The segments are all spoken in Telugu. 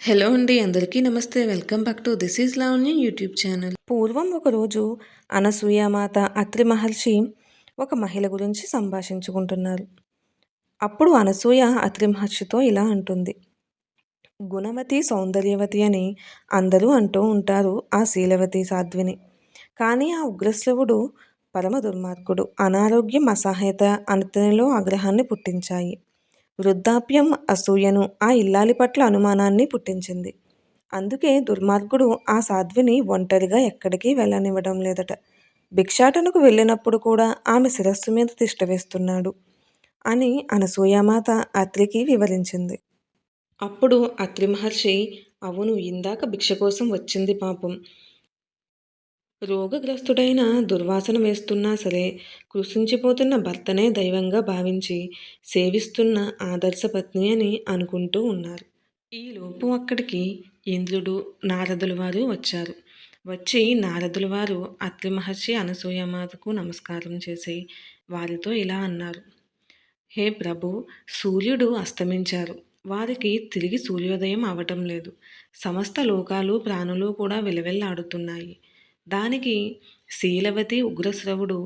హలో అండి అందరికీ నమస్తే. Welcome back to this is Lavanya YouTube channel. పూర్వం ఒకరోజు అనసూయమాత అత్రి మహర్షి ఒక మహిళ గురించి సంభాషించుకుంటున్నారు. అప్పుడు అనసూయ అత్రి మహర్షితో ఇలా అంటుంది. గుణవతి సౌందర్యవతి అని అందరూ అంటూ ఉంటారు ఆ శీలవతి సాధ్విని. కానీ ఆ ఉగ్రశ్రవుడు పరమ దుర్మార్గుడు అనారోగ్యం అసహాయత అతనిలో ఆగ్రహాన్ని పుట్టించాయి. వృద్ధాప్యం అసూయను ఆ ఇల్లాలి పట్ల అనుమానాన్ని పుట్టించింది. అందుకే దుర్మార్గుడు ఆ సాధ్విని ఒంటరిగా ఎక్కడికి వెళ్ళనివ్వడం లేదట. భిక్షాటనకు వెళ్ళినప్పుడు కూడా ఆమె శిరస్సు మీద తిష్ట వేస్తున్నాడు అని అనసూయమాత అత్రికి వివరించింది. అప్పుడు అత్రి మహర్షి అవును ఇందాక భిక్ష కోసం వచ్చింది పాపం. రోగగ్రస్తుడైన దుర్వాసన వేస్తున్నా సరే కృషించిపోతున్న భర్తనే దైవంగా భావించి సేవిస్తున్న ఆదర్శ పత్ని అని అనుకుంటూ ఉన్నారు. ఈలోపు అక్కడికి ఇంద్రుడు నారదుల వారు వచ్చారు. వచ్చి నారదుల వారు అత్రి మహర్షి అనసూయమాతకు నమస్కారం చేసి వారితో ఇలా అన్నారు. హే ప్రభు సూర్యుడు అస్తమించారు. వారికి తిరిగి సూర్యోదయం అవటం లేదు. సమస్త లోకాలు ప్రాణులు కూడా విలవెల్లాడుతున్నాయి. దానికి శీలవతి ఉగ్రశ్రవుడు.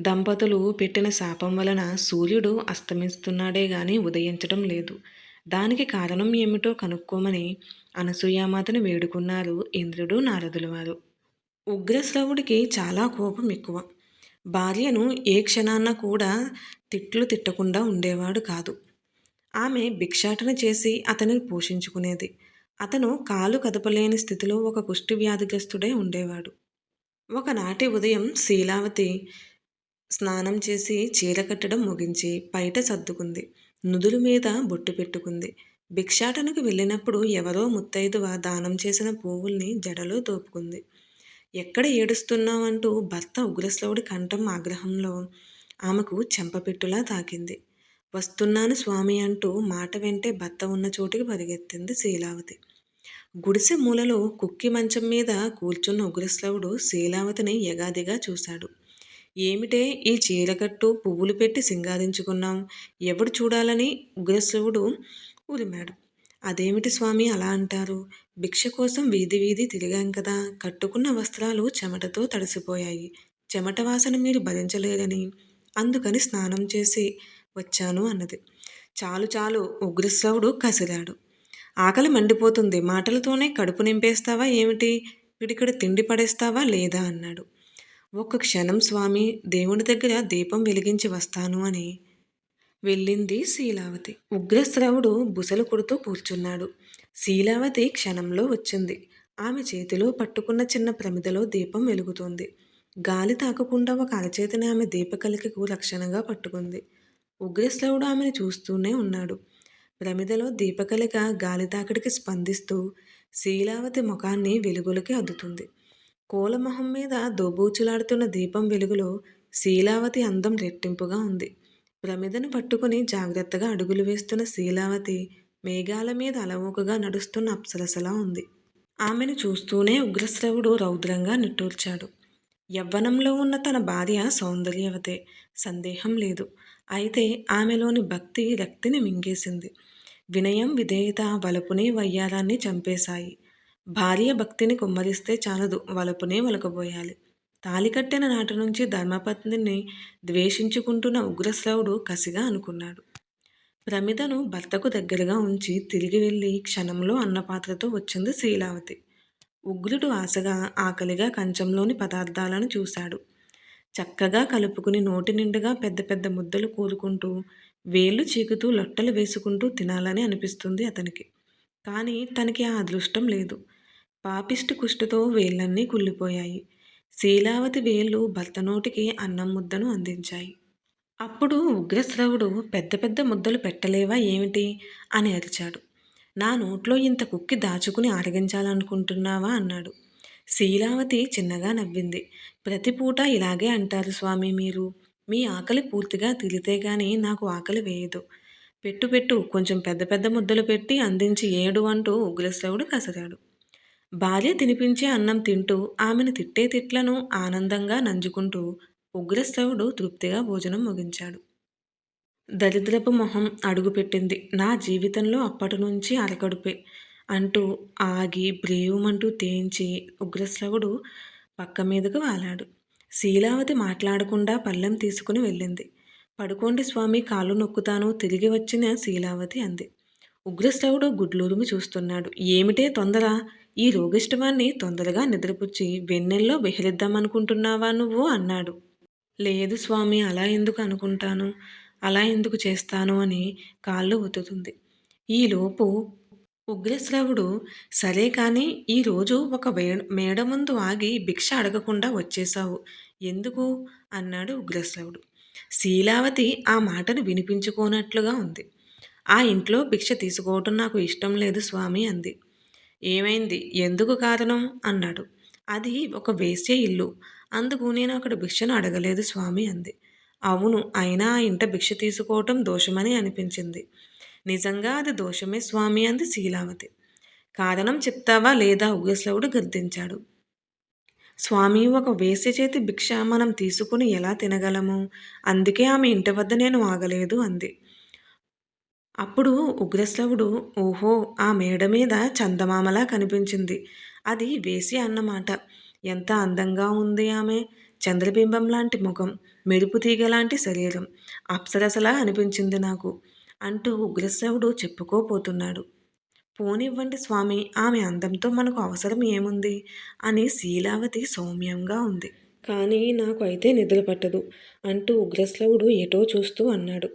దంపతులు పెట్టిన శాపం వలన సూర్యుడు అస్తమిస్తున్నాడే గాని ఉదయించడం లేదు. దానికి కారణం ఏమిటో కనుక్కోమని అనసూయామాతను వేడుకున్నారు ఇంద్రుడు నారదుల వారు ఉగ్రశ్రవుడికి చాలా కోపం ఎక్కువ. భార్యను ఏ క్షణాన్న కూడా తిట్లు తిట్టకుండా ఉండేవాడు కాదు. ఆమె భిక్షాటన చేసి అతనిని పోషించుకునేది. అతను కాలు కదపలేని స్థితిలో ఒక కుష్టి వ్యాధిగ్రస్తుడై ఉండేవాడు. ఒకనాటి ఉదయం శీలావతి స్నానం చేసి చీర కట్టడం ముగించి బయట సర్దుకుంది. నుదుల మీద బొట్టు పెట్టుకుంది. భిక్షాటనకు వెళ్ళినప్పుడు ఎవరో ముత్తైదువ దానం చేసిన పువ్వుల్ని జడలో తోపుకుంది. ఎక్కడ ఏడుస్తున్నావంటూ భర్త ఉగ్రశ్రవుడి కంఠం ఆగ్రహంలో ఆమెకు చెంపపెట్టులా తాకింది. వస్తున్నాను స్వామి అంటూ మాట వెంటే భర్త ఉన్న చోటికి పరిగెత్తింది శీలావతి. గుడిసె మూలలో కుక్కి మంచం మీద కూర్చున్న ఉగ్రశ్రవుడు శీలావతిని యగాదిగా చూశాడు. ఏమిటే ఈ చీరకట్టు పువ్వులు పెట్టి సింగారించుకున్నాం ఎవడు చూడాలని? ఉగ్రశ్రవుడు ఉరిమాడు అదేమిటి స్వామి అలా అంటారు? భిక్ష కోసం వీధి వీధి తిరిగాం కదా. కట్టుకున్న వస్త్రాలు చెమటతో తడిసిపోయాయి. చెమట వాసన మీరు భరించలేరని. అందుకని స్నానం చేసి వచ్చాను అన్నది. చాలు చాలు ఉగ్రశ్రవుడు కసిరాడు. ఆకలి మండిపోతుంది. మాటలతోనే కడుపు నింపేస్తావా ఏమిటి? పిడికడు తిండి పడేస్తావా లేదా? అన్నాడు. ఒక్క క్షణం స్వామి దేవుని దగ్గర దీపం వెలిగించి వస్తాను అని వెళ్ళింది శీలావతి. ఉగ్రశ్రవుడు బుసలు కొడుతూ కూర్చున్నాడు. శీలావతి క్షణంలో వచ్చింది. ఆమె చేతిలో పట్టుకున్న చిన్న ప్రమిదలో దీపం వెలుగుతుంది. గాలి తాకకుండా ఒక అరచేతిని ఆమె దీపకలికకు రక్షణగా పట్టుకుంది. ఉగ్రశ్రవుడు ఆమెను చూస్తూనే ఉన్నాడు. ప్రమిదలో దీపకలిక గాలితాకిడికి స్పందిస్తూ శీలావతి ముఖాన్ని వెలుగులకి అద్దుతుంది. కూలమొహం మీద దోబూచులాడుతున్న దీపం వెలుగులో శీలావతి అందం రెట్టింపుగా ఉంది. ప్రమిదను పట్టుకుని జాగ్రత్తగా అడుగులు వేస్తున్న శీలావతి మేఘాల మీద అలవోకగా నడుస్తున్న అప్సరసలా ఉంది. ఆమెను చూస్తూనే ఉగ్రశ్రవుడు రౌద్రంగా నిట్టూర్చాడు. యవ్వనంలో ఉన్న తన భార్య సౌందర్యవతే సందేహం లేదు. అయితే ఆమెలోని భక్తి రక్తిని మింగేసింది. వినయం విధేయత వలపునే వయ్యారాన్ని చంపేశాయి. భార్య భక్తిని కుమ్మరిస్తే చాలదు వలపునే వలకబోయాలి. తాలికట్టిన నాటి నుంచి ధర్మపత్నిని ద్వేషించుకుంటున్న ఉగ్రశ్రవుడు కసిగా అనుకున్నాడు. ప్రమిదను భర్తకు దగ్గరగా ఉంచి తిరిగి వెళ్ళి క్షణంలో అన్నపాత్రతో వచ్చింది శీలావతి. ఉగ్రుడు ఆశగా ఆకలిగా కంచంలోని పదార్థాలను చూశాడు. చక్కగా కలుపుకుని నోటి నిండుగా పెద్ద పెద్ద ముద్దలు కూరుకుంటూ వేళ్ళు చీకుతూ లొట్టలు వేసుకుంటూ తినాలని అనిపిస్తుంది అతనికి. కానీ తనకి ఆ అదృష్టం లేదు. పాపిష్టి కుష్టుతో వేళ్ళన్నీ కుళ్ళిపోయాయి. శీలావతి వేళ్ళు భర్త నోటికి అన్నం ముద్దను అందించాయి. అప్పుడు ఉగ్రశ్రవుడు పెద్ద పెద్ద ముద్దలు పెట్టలేవా ఏమిటి? అని అరిచాడు. నా నోట్లో ఇంత కుక్కి దాచుకుని ఆరగించాలనుకుంటున్నావా? అన్నాడు. శీలావతి చిన్నగా నవ్వింది. ప్రతి పూట ఇలాగే అంటారు స్వామి మీరు. మీ ఆకలి పూర్తిగా తిరితే గాని నాకు ఆకలి వేయదు. పెట్టు పెట్టు కొంచెం పెద్ద పెద్ద ముద్దలు పెట్టి అందించి ఏడు అంటూ ఉగ్రశ్రవుడు కసరాడు. భార్య తినిపించే అన్నం తింటూ ఆమెను తిట్టే తిట్లను ఆనందంగా నంజుకుంటూ ఉగ్రశ్రవుడు తృప్తిగా భోజనం ముగించాడు. దరిద్రపు మొహం అడుగుపెట్టింది నా జీవితంలో అప్పటి నుంచి అరకడుపే అంటూ ఆగి బ్రేవుమంటూ తేంచి ఉగ్రశ్రవుడు పక్క మీదకు వాలాడు. శీలావతి మాట్లాడకుండా పళ్ళెం తీసుకుని వెళ్ళింది. పడుకోండి స్వామి కాళ్ళు నొక్కుతాను. తిరిగి వచ్చిన శీలావతి అంది. ఉగ్రశ్రవుడు గుడ్లూరుమి చూస్తున్నాడు. ఏమిటే తొందర? ఈ రోగిష్టవాన్ని తొందరగా నిద్రపుచ్చి వెన్నెల్లో విహరిద్దామనుకుంటున్నావా నువ్వు అన్నాడు. లేదు స్వామి అలా ఎందుకు అనుకుంటాను? అలా ఎందుకు చేస్తాను అని కాళ్ళు ఒత్తుతుంది ఈలోపు ఉగ్రశ్రవుడు సరే కానీ ఈరోజు ఒక మేడ ముందు ఆగి భిక్ష అడగకుండా వచ్చేశావు. ఎందుకు? అన్నాడు ఉగ్రశ్రవుడు. శీలావతి ఆ మాటను వినిపించుకోనట్లుగా ఉంది. ఆ ఇంట్లో భిక్ష తీసుకోవటం నాకు ఇష్టం లేదు స్వామి అంది. ఏమైంది? ఎందుకు కారణం? అన్నాడు. అది ఒక వేసే ఇల్లు. అందుకు నేను అక్కడ భిక్షను అడగలేదు స్వామి అంది. అవును అయినా ఆ ఇంట భిక్ష తీసుకోవటం దోషమని అనిపించింది. నిజంగా అది దోషమే స్వామి అంది శీలావతి. కారణం చెప్తావా లేదా ఉగ్రశ్రవుడు గద్దించాడు. స్వామి ఒక వేసి చేతి భిక్ష మనం తీసుకుని ఎలా తినగలము? అందుకే ఆమె ఇంటి వద్ద నేను ఆగలేదు అంది. అప్పుడు ఉగ్రశ్రవుడు ఓహో ఆ మేడ మీద చందమామలా కనిపించింది. అది వేసి అన్నమాట. ఎంత అందంగా ఉంది ఆమె. చంద్రబింబం లాంటి ముఖం. మెరుపు తీగ లాంటి శరీరం. అప్సరసలా అనిపించింది నాకు. అంటూ ఉగ్రశ్రవుడు చెప్పుకోపోతున్నాడు పోనివ్వండి స్వామి ఆమె అందంతో మనకు అవసరం ఏముంది? అని శీలావతి సౌమ్యంగా ఉంది. కానీ నాకు అయితే నిద్ర పట్టదు అంటూ ఉగ్రశ్రవుడు ఎటో చూస్తూ అన్నాడు.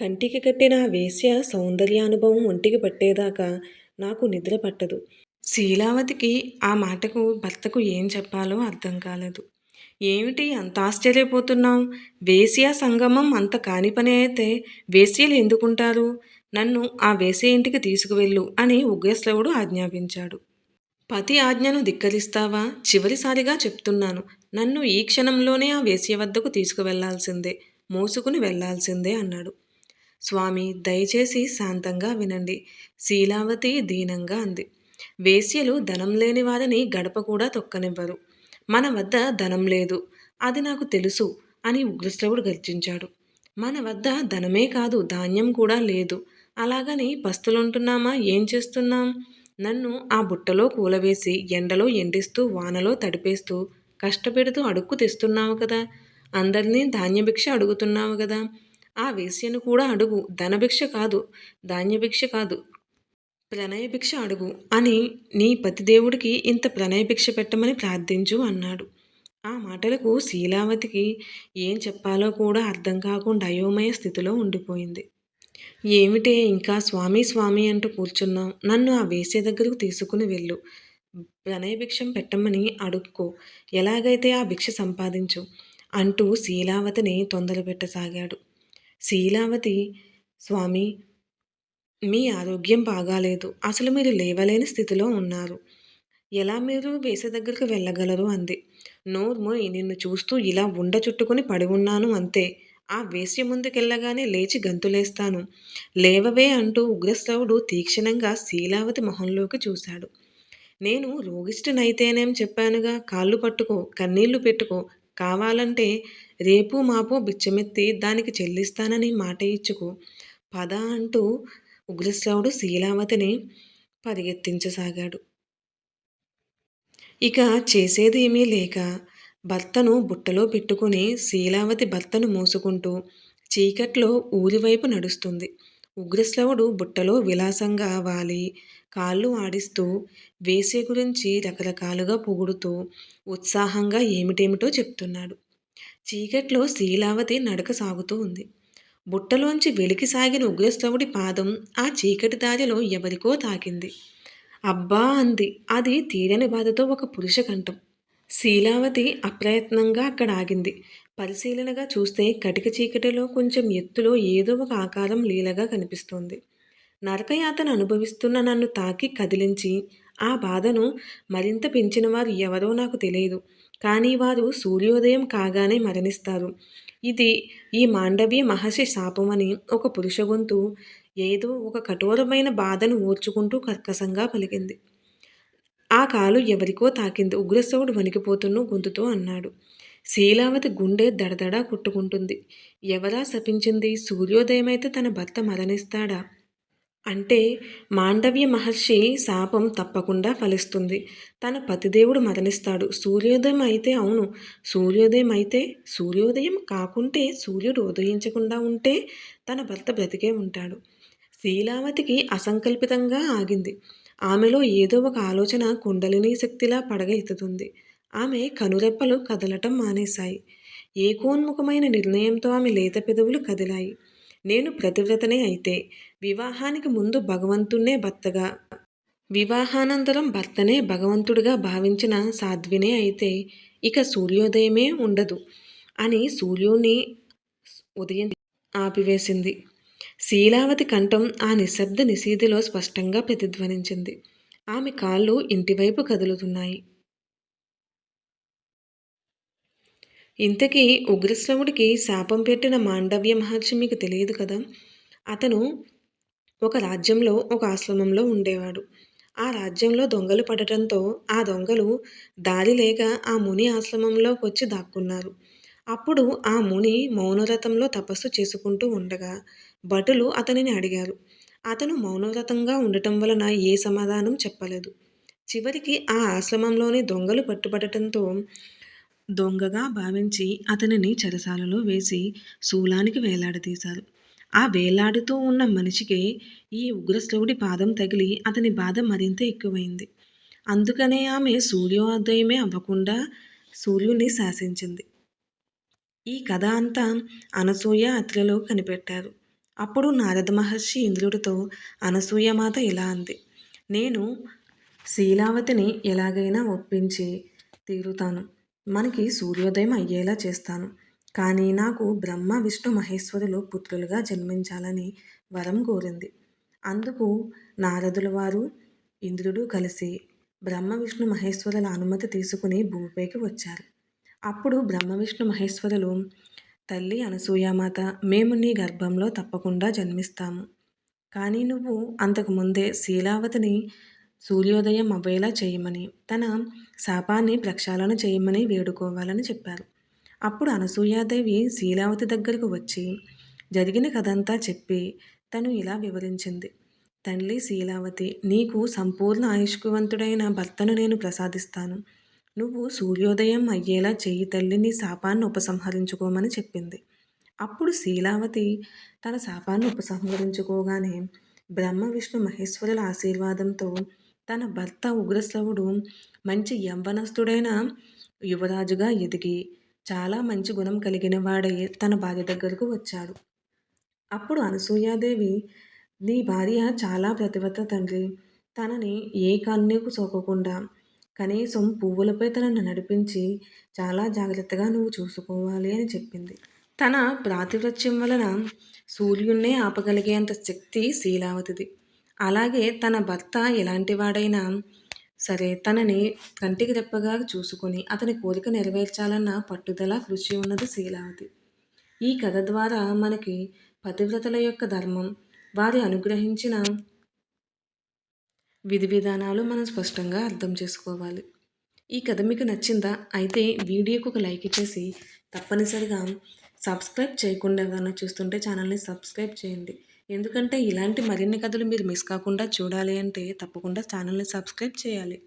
కంటికి కట్టిన వేశ్య సౌందర్యానుభవం ఒంటికి పట్టేదాకా నాకు నిద్ర పట్టదు శీలావతికి ఆ మాటకు భర్తకు ఏం చెప్పాలో అర్థం కాలేదు. ఏమిటి అంత ఆశ్చర్యపోతున్నావు? వేశ్యా సంగమం అంత కాని పని అయితే వేశ్యలు ఎందుకుంటారు? నన్ను ఆ వేశ్య ఇంటికి తీసుకువెళ్ళు అని ఉగ్రశ్రవుడు ఆజ్ఞాపించాడు. పతి ఆజ్ఞను ధిక్కరిస్తావా? చివరిసారిగా చెప్తున్నాను. నన్ను ఈ క్షణంలోనే ఆ వేశ్య వద్దకు తీసుకువెళ్ళాల్సిందే మోసుకుని వెళ్ళాల్సిందే అన్నాడు. స్వామి దయచేసి శాంతంగా వినండి. శీలావతి దీనంగా అంది. వేశ్యలు ధనం లేని వారిని గడప కూడా తొక్కనివ్వరు. మన వద్ద ధనం లేదు. అది నాకు తెలుసు అని ఉగ్రశ్రవుడు గర్జించాడు. మన వద్ద ధనమే కాదు ధాన్యం కూడా లేదు. అలాగని పస్తులుంటున్నామా ఏం చేస్తున్నాం? నన్ను ఆ బుట్టలో కూలవేసి ఎండలో ఎండిస్తూ వానలో తడిపేస్తూ కష్టపెడుతూ అడుక్కు తెస్తున్నావు కదా? అందరినీ ధాన్యభిక్ష అడుగుతున్నావు కదా? ఆ వేశ్యను కూడా అడుగు. ధనభిక్ష కాదు ధాన్యభిక్ష కాదు. ప్రణయభిక్ష అడుగు అని నీ పతిదేవుడికి ఇంత ప్రణయభిక్ష పెట్టమని ప్రార్థించు అన్నాడు. ఆ మాటలకు శీలావతికి ఏం చెప్పాలో కూడా అర్థం కాకుండా అయోమయ స్థితిలో ఉండిపోయింది. ఏమిటే ఇంకా స్వామి స్వామి అంటూ కూర్చున్నాం నన్ను ఆ వేసే దగ్గరకు తీసుకుని వెళ్ళు. ప్రణయ భిక్షం పెట్టమని అడుక్కో. ఎలాగైతే ఆ భిక్ష సంపాదించు? అంటూ శీలావతిని తొందర పెట్టసాగాడు శీలావతి స్వామి మీ ఆరోగ్యం బాగాలేదు. అసలు మీరు లేవలేని స్థితిలో ఉన్నారు. ఎలా మీరు వేసే దగ్గరికి వెళ్ళగలరు అంది. నోర్మోయ్ నిన్ను చూస్తూ ఇలా ఉండ చుట్టుకుని పడి ఉన్నాను అంతే. ఆ వేశ్య ముందుకెళ్ళగానే లేచి గంతులేస్తాను. లేవవే అంటూ ఉగ్రశ్రవుడు తీక్షణంగా శీలావతి మొహంలోకి చూశాడు. నేను రోగిష్ఠనైతేనేం చెప్పానుగా? కాళ్ళు పట్టుకో కన్నీళ్ళు పెట్టుకో. కావాలంటే రేపు మాపు బిచ్చమెత్తి దానికి చెల్లిస్తానని మాట ఇచ్చుకో. పద అంటూ ఉగ్రశ్రవుడు శీలావతిని పరిగెత్తించసాగాడు. ఇక చేసేది ఏమీ లేక భర్తను బుట్టలో పెట్టుకుని శీలావతి భర్తను మోసుకుంటూ చీకట్లో ఊరివైపు నడుస్తుంది. ఉగ్రశ్రవుడు బుట్టలో విలాసంగా వాలి కాళ్ళు ఆడిస్తూ వేసే గురించి రకరకాలుగా పొగుడుతూ ఉత్సాహంగా ఏమిటేమిటో చెప్తున్నాడు. చీకట్లో శీలావతి నడక సాగుతూ ఉంది. బుట్టలోంచి వెలికి సాగిన ఉగ్రశ్రవుడి పాదం ఆ చీకటి దారిలో ఎవరికో తాకింది. అబ్బా అంది. అది తీరని బాధతో ఒక పురుష కంఠం. శీలావతి అప్రయత్నంగా అక్కడ ఆగింది. పరిశీలనగా చూస్తే కటిక చీకటిలో కొంచెం ఎత్తులో ఏదో ఒక ఆకారం లీలగా కనిపిస్తోంది. నరకయాతను అనుభవిస్తున్న నన్ను తాకి కదిలించి ఆ బాధను మరింత పెంచిన వారు ఎవరో నాకు తెలియదు. కానీ వారు సూర్యోదయం కాగానే మరణిస్తారు. ఇది ఈ మాండవ్య మహర్షి శాపమని ఒక పురుష గొంతు ఏదో ఒక కఠోరమైన బాధను ఓర్చుకుంటూ కర్కశంగా పలికింది. ఆ కాలు ఎవరికో తాకింది. ఉగ్రశవుడు వణికిపోతున్న గొంతుతో అన్నాడు. శీలావతి గుండె దడదడా కొట్టుకుంటుంది. ఎవరా శపించింది? సూర్యోదయమైతే తన భర్త మరణిస్తాడా? అంటే మాండవ్య మహర్షి శాపం తప్పకుండా ఫలిస్తుంది. తన పతిదేవుడు మరణిస్తాడు. సూర్యోదయం అయితే అవును. సూర్యోదయం అయితే సూర్యోదయం కాకుంటే సూర్యుడు ఉదయించకుండా ఉంటే తన భర్త బ్రతికే ఉంటాడు. శీలావతికి అసంకల్పితంగా ఆగింది. ఆమెలో ఏదో ఒక ఆలోచన కుండలిని శక్తిలా పడగ ఎత్తుతుంది ఆమె కనురెప్పలు కదలటం మానేశాయి. ఏకోన్ముఖమైన నిర్ణయంతో ఆమె లేత పెదవులు కదిలాయి. నేను ప్రతివ్రతనే అయితే వివాహానికి ముందు భగవంతుణ్ణే భర్తగా. వివాహానంతరం భర్తనే భగవంతుడిగా భావించిన సాధ్వినే అయితే ఇక సూర్యోదయమే ఉండదు అని సూర్యుని ఉదయం ఆపివేసింది. శీలావతి కంఠం ఆ నిశ్శబ్ద నిశీధిలో స్పష్టంగా ప్రతిధ్వనించింది. ఆమె కాళ్ళు ఇంటివైపు కదులుతున్నాయి. ఇంతకీ ఉగ్రశ్రవుడికి శాపం పెట్టిన మాండవ్య మహర్షి మీకు తెలియదు కదా? అతను ఒక రాజ్యంలో ఒక ఆశ్రమంలో ఉండేవాడు. ఆ రాజ్యంలో దొంగలు పడటంతో ఆ దొంగలు దారి లేక ఆ ముని ఆశ్రమంలోకి వచ్చి దాక్కున్నారు. అప్పుడు ఆ ముని మౌనవ్రతంలో తపస్సు చేసుకుంటూ ఉండగా భటులు అతనిని అడిగారు. అతను మౌనవ్రతంగా ఉండటం వలన ఏ సమాధానం చెప్పలేదు. చివరికి ఆ ఆశ్రమంలోని దొంగలు పట్టుబడటంతో దొంగగా భావించి అతనిని చెరసాలలో వేసి శూలానికి వేలాడదీశారు. ఆ వేలాడుతూ ఉన్న మనిషికి ఈ ఉగ్రశ్రవుడి పాదం తగిలి అతని బాధ మరింత ఎక్కువైంది. అందుకనే ఆమె సూర్యోదయమే అవ్వకుండా సూర్యుని శాసించింది. ఈ కథ అంతా అనసూయ అత్రలో కనిపెట్టారు. అప్పుడు నారద మహర్షి ఇంద్రుడితో అనసూయమాత ఇలా అంది నేను శీలావతిని ఎలాగైనా ఒప్పించి తీరుతాను. మనకి సూర్యోదయం అయ్యేలా చేస్తాను. కానీ నాకు బ్రహ్మ విష్ణు మహేశ్వరులు పుత్రులుగా జన్మించాలని వరం కోరింది. అందుకు నారదుల వారు ఇంద్రుడు కలిసి బ్రహ్మ విష్ణు మహేశ్వరుల అనుమతి తీసుకుని భూమిపైకి వచ్చారు. అప్పుడు బ్రహ్మ విష్ణు మహేశ్వరులు తల్లి అనసూయామాత మేము నీ గర్భంలో తప్పకుండా జన్మిస్తాము. కానీ నువ్వు అంతకుముందే శీలావతిని సూర్యోదయం అవ్వేలా చేయమని తన శాపాన్ని ప్రక్షాళన చేయమని వేడుకోవాలని చెప్పారు. అప్పుడు అనసూయాదేవి శీలావతి దగ్గరకు వచ్చి జరిగిన కథంతా చెప్పి తను ఇలా వివరించింది. తల్లి శీలావతి నీకు సంపూర్ణ ఆయుష్కవంతుడైన భర్తను నేను ప్రసాదిస్తాను. నువ్వు సూర్యోదయం అయ్యేలా చెయ్యి తల్లిని శాపాన్ని ఉపసంహరించుకోమని చెప్పింది. అప్పుడు శీలావతి తన శాపాన్ని ఉపసంహరించుకోగానే బ్రహ్మ విష్ణు మహేశ్వరుల ఆశీర్వాదంతో తన భర్త ఉగ్రశ్రవుడు మంచి యవ్వనస్తుడైన యువరాజుగా ఎదిగి చాలా మంచి గుణం కలిగిన వాడై తన భార్య దగ్గరకు వచ్చాడు. అప్పుడు అనసూయాదేవి నీ భార్య చాలా ప్రతిభత తండ్రి. తనని ఏ కన్యకు సోకకుండా కనీసం పువ్వులపై తనను నడిపించి చాలా జాగ్రత్తగా నువ్వు చూసుకోవాలి అని చెప్పింది. తన ప్రాతివృత్యం వలన సూర్యున్నే ఆపగలిగేంత శక్తి శీలావతిది. అలాగే తన భర్త ఎలాంటి వాడైనా సరే తనని కంటికి రెప్పగా చూసుకొని అతని కోరిక నెరవేర్చాలన్న పట్టుదల కృషి ఉన్నది శీలావతి. ఈ కథ ద్వారా మనకి పతివ్రతల యొక్క ధర్మం వారి అనుగ్రహించిన విధి విధానాలు మనం స్పష్టంగా అర్థం చేసుకోవాలి. ఈ కథ మీకు నచ్చిందా? అయితే వీడియోకు ఒక లైక్ ఇచ్చేసి తప్పనిసరిగా సబ్స్క్రైబ్ చేయకుండా ఎవరైనా చూస్తుంటే ఛానల్ని సబ్స్క్రైబ్ చేయండి. ఎందుకంటే ఇలాంటి మరిన్ని కథలు మీరు మిస్ కాకుండా చూడాలి అంటే తప్పకుండా ఛానల్ని సబ్స్క్రైబ్ చేయాలి.